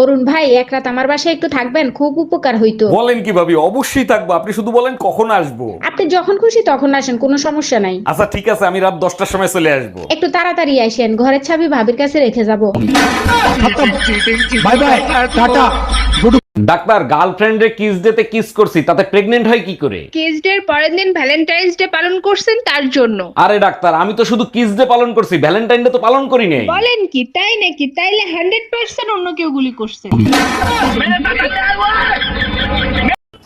অরুণ ভাই এক রাত আমার বাসায় একটু থাকবেন খুব উপকার হইতো। বলেন কি ভাবি অবশ্যই থাকব। আপনি শুধু বলেন কখন আসব? আপনি যখন খুশি তখন আসেন কোনো সমস্যা নাই। আচ্ছা ঠিক আছে আমি রাত দশটার সময় চলে আসব। একটু তাড়াতাড়ি আসেন ঘরের চাবি ভাবির কাছে রেখে যাব। বাই বাই টাটা ডাক্তার গার্লফ্রেন্ডে কিস ডেতে কিস করছি তাতে প্রেগনেন্ট হয় কি করে? কিস ডে পরের দিন ভ্যালেন্টাইন্স ডে পালন করছেন তার জন্য। আরে ডাক্তার আমি তো শুধু কিস ডে পালন করছি ভ্যালেন্টাইন ডে তো পালন করি নাই। বলেন কি তাই নাকি? তাইলে হান্ড্রেড পার্সেন্ট অন্য কেউ গুলি করছে।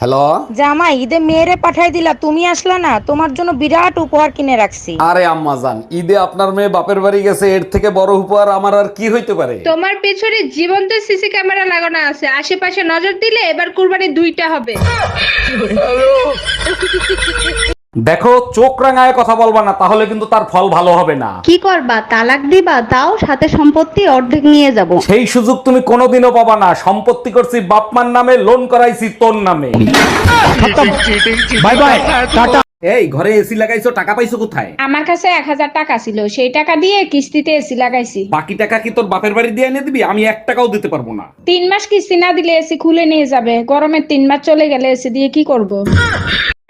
হ্যালো জামাই ঈদে মেয়েরে পাঠাই দিলা তুমি আসলা না তোমার জন্য বিরাট উপহার কিনে রাখছি। আরে আম্মা জান ঈদে আপনার মেয়ে বাপের বাড়ি গেছে এর থেকে বড় উপহার আমার আর কি হইতে পারে? তোমার পেছনে জীবন্ত সিসি ক্যামেরা লাগানো আছে আশেপাশে নজর দিলে এবার কুরবানি দুইটা হবে। দেখো চোখ রাঙায় কথা বলবা না তাহলে কিন্তু তার ফল ভালো হবে না। কি করবা তালাক দিবা? তাও সাথে সম্পত্তি অর্ধেক নিয়ে যাব। সেই সুযোগ তুমি কোনোদিনও পাবা না। সম্পত্তি করছি বাপমার নামে লোন করাইছি তোর নামে। Bye bye tata. এই ঘরে এসি লাগাইছো টাকা পাইছো কোথায়? আমার কাছে এক হাজার টাকা ছিল সেই টাকা দিয়ে কিস্তিতে এসি লাগাইছি। বাকি টাকা কি তোর বাপের বাড়ি দিয়ে এনে দিবি? আমি এক টাকাও দিতে পারব না। তিন মাস কিস্তি না দিলে এসি খুলে নিয়ে যাবে। গরমের তিন মাস চলে গেলে এসি দিয়ে কি করব।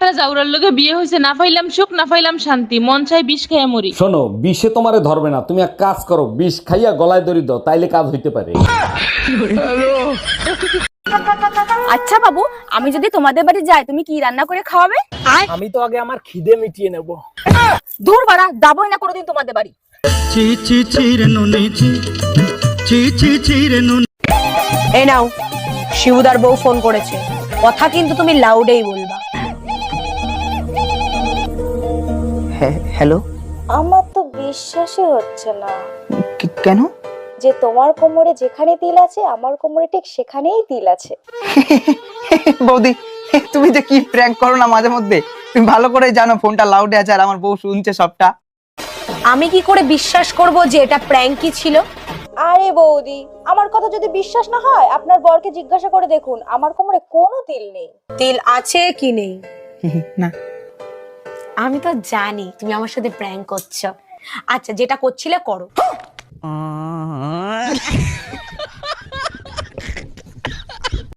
জাউরার লগে বিয়ে হয়েছে না পাইলাম সুখ না পাইলাম শান্তি। মন চাই বিষ খেয়ে মরি। শোনো বিষে তোমারে ধরবে না। তুমি এক কাজ করো বিষ খাইয়া গলায় দড়ি দাও তাইলে কাজ হইতে পারে। আচ্ছা বাবু আমি যদি তোমাদের বাড়ি যাই তুমি কি রান্না করে খাওয়াবে? আমি তো আগে আমার খিদে মিটিয়ে নেব। দূর বাড়া যাবোই না কোনোদিন তোমাদের বাড়ি। চি চি চি রে নুনি চি চি চি চি রে নুনি। এই নাও শিবুদার বউ ফোন করেছে। কথা কিন্তু তুমি লাউডেই বলবা। হ্যালো? আমার তো বিশ্বাসই হচ্ছে না। কেন? যে তোমার কোমরে যেখানে তিল আছে আমার কোমরে ঠিক সেখানেই তিল আছে। বৌদি তুমি যে কি প্র্যাঙ্ক করো না মাঝে মধ্যে? তুমি ভালো করে জানো ফোনটা লাউডে আছে আর আমার বউ শুনছে সবটা। আমি কি করে বিশ্বাস করব যে এটা প্র্যাঙ্কই ছিল? আরে বৌদি আমার কথা যদি বিশ্বাস না হয় আপনার বরকে জিজ্ঞাসা করে দেখুন আমার কোমরে কোনো তিল নেই। তিল আছে কি নেই? না আমি তো জানি তুমি আমার সাথে প্র্যাঙ্ক করছ। আচ্ছা যেটা করছিলে করো।